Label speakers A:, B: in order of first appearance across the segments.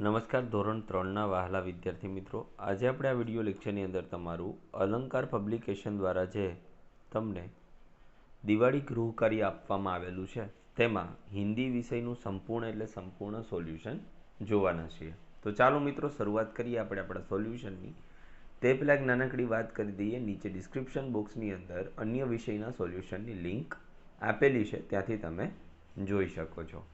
A: નમસ્કાર, ધોરણ ત્રણના વહાલા વિદ્યાર્થી મિત્રો. આજે આપણે આ વીડિયો લેક્ચરની અંદર તમારું અલંકાર પબ્લિકેશન દ્વારા જે તમને દિવાળી ગૃહકાર્ય આપવામાં આવેલું છે, તેમાં હિન્દી વિષયનું સંપૂર્ણ એટલે સંપૂર્ણ સોલ્યુશન જોવાના છીએ. તો ચાલો મિત્રો, શરૂઆત કરીએ આપણે આપણા સોલ્યુશનની. તે પહેલાં એક નાનકડી વાત કરી દઈએ. નીચે ડિસ્ક્રિપ્શન બોક્સની અંદર અન્ય વિષયના સોલ્યુશનની લિંક આપેલી છે, ત્યાંથી તમે જોઈ શકો છો.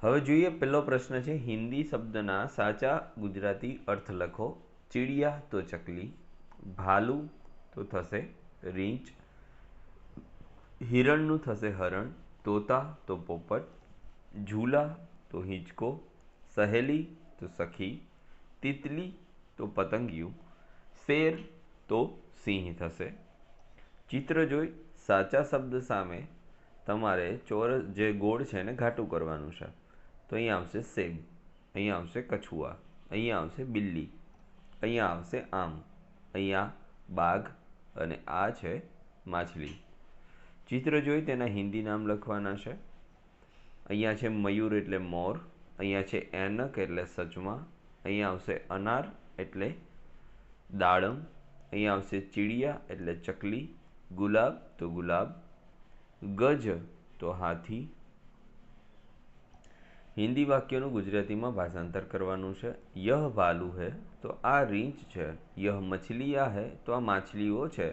A: હવે જોઈએ પહેલો પ્રશ્ન છે, હિન્દી શબ્દના સાચા ગુજરાતી અર્થ લખો. ચીડિયા તો ચકલી, ભાલુ તો થશે રીંચ હિરણનું થશે હરણ, તોતા તો પોપટ, ઝૂલા તો હિંચકો, સહેલી તો સખી, તિતલી તો પતંગિયું, શેર તો સિંહ થશે. ચિત્ર જોઈ, સાચા શબ્દ સામે તમારે ચોરસ જે ગોળ છે એને ઘાટું કરવાનું છે. તો અહીંયા આવશે સેબ અહીંયા આવશે કછુઆ અહીંયા આવશે બિલ્લી અહીંયા આવશે આમ અહીંયા બાઘ અને આ છે માછલી. ચિત્ર જોઈ તેના હિન્દી નામ લખવાના છે. અહીંયા છે મયુર એટલે મોર, અહીંયા છે એનક એટલે સચમાં અહીંયા આવશે અનાર એટલે દાડમ અહીંયા આવશે ચીડિયા એટલે ચકલી, ગુલાબ તો ગુલાબ, ગજ તો હાથી હિન્દી વાક્યનું ગુજરાતીમાં ભાષાંતર કરવાનું છે. યહ ભાલુ હે, તો આ રીંછ છે. યહ મછલિયા હે, તો આ માછલીઓ છે.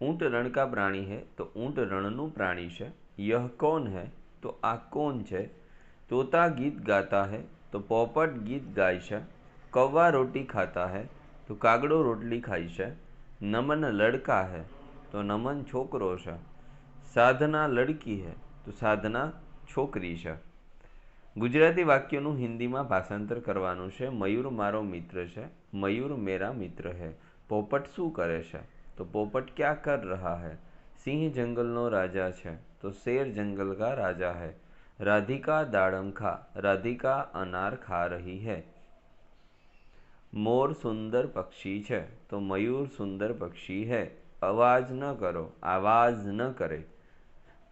A: ઊંટ રણ કા પ્રાણી હે, તો ઊંટ રણનું પ્રાણી છે. યહ કોન હે, તો આ કોણ છે. તોતા ગીત ગાતા હે, તો પોપટ ગીત ગાય છે. કૌવા રોટી ખાતા હે, તો કાગડો રોટલી ખાય છે. નમન લડકા હે, તો નમન છોકરો છે. સાધના લડકી હે, તો સાધના છોકરી છે. ગુજરાતી વાક્યનું હિન્દીમાં ભાષાંતર કરવાનું છે. મયુર મારો મિત્ર છે. મયુર મેરા મિત્ર હે. પોપટ શું કરે છે? તો પોપટ ક્યાં કર રહા હે? સિંહ જંગલનો રાજા છે. તો શેર જંગલ કા રાજા હૈ. રાધિકા દાડમ ખા. રાધિકા અનાર ખા રહી હૈ. મોર સુંદર પક્ષી છે. તો મયુર સુંદર પક્ષી હૈ. અવાજ ન કરો. આવાજ ન કરે.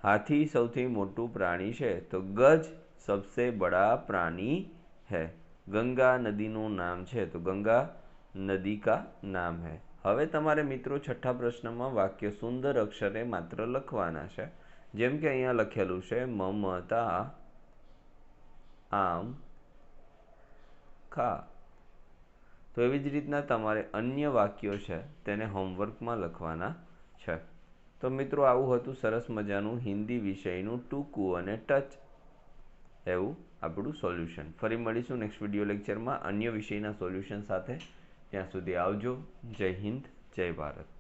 A: હાથી સૌથી મોટું પ્રાણી છે. તો ગજ सबसे बड़ा प्राणी है ગંગા નદીનું નામ છે તો ગંગા નદી કા નામ હે હવે તમારે મિત્રો છઠ્ઠા પ્રશ્નમાં વાક્ય સુંદર અક્ષરે માત્ર લખવાના છે જેમ કે અહીંયા લખેલું છે મમતા આમ ખા તો એવી જ રીતના તમારે અન્ય વાક્યો છે તેને હોમવર્કમાં લખવાના છે તો મિત્રો આવું હતું સરસ મજાનું હિન્દી વિષયનું ટૂંકું અને ટચ એવું આપણું સોલ્યુશન ફરી મળીશું નેક્સ્ટ વીડિયો લેક્ચરમાં અન્ય વિષયના સોલ્યુશન સાથે. ત્યાં સુધી આવજો. જય હિન્દ, જય ભારત.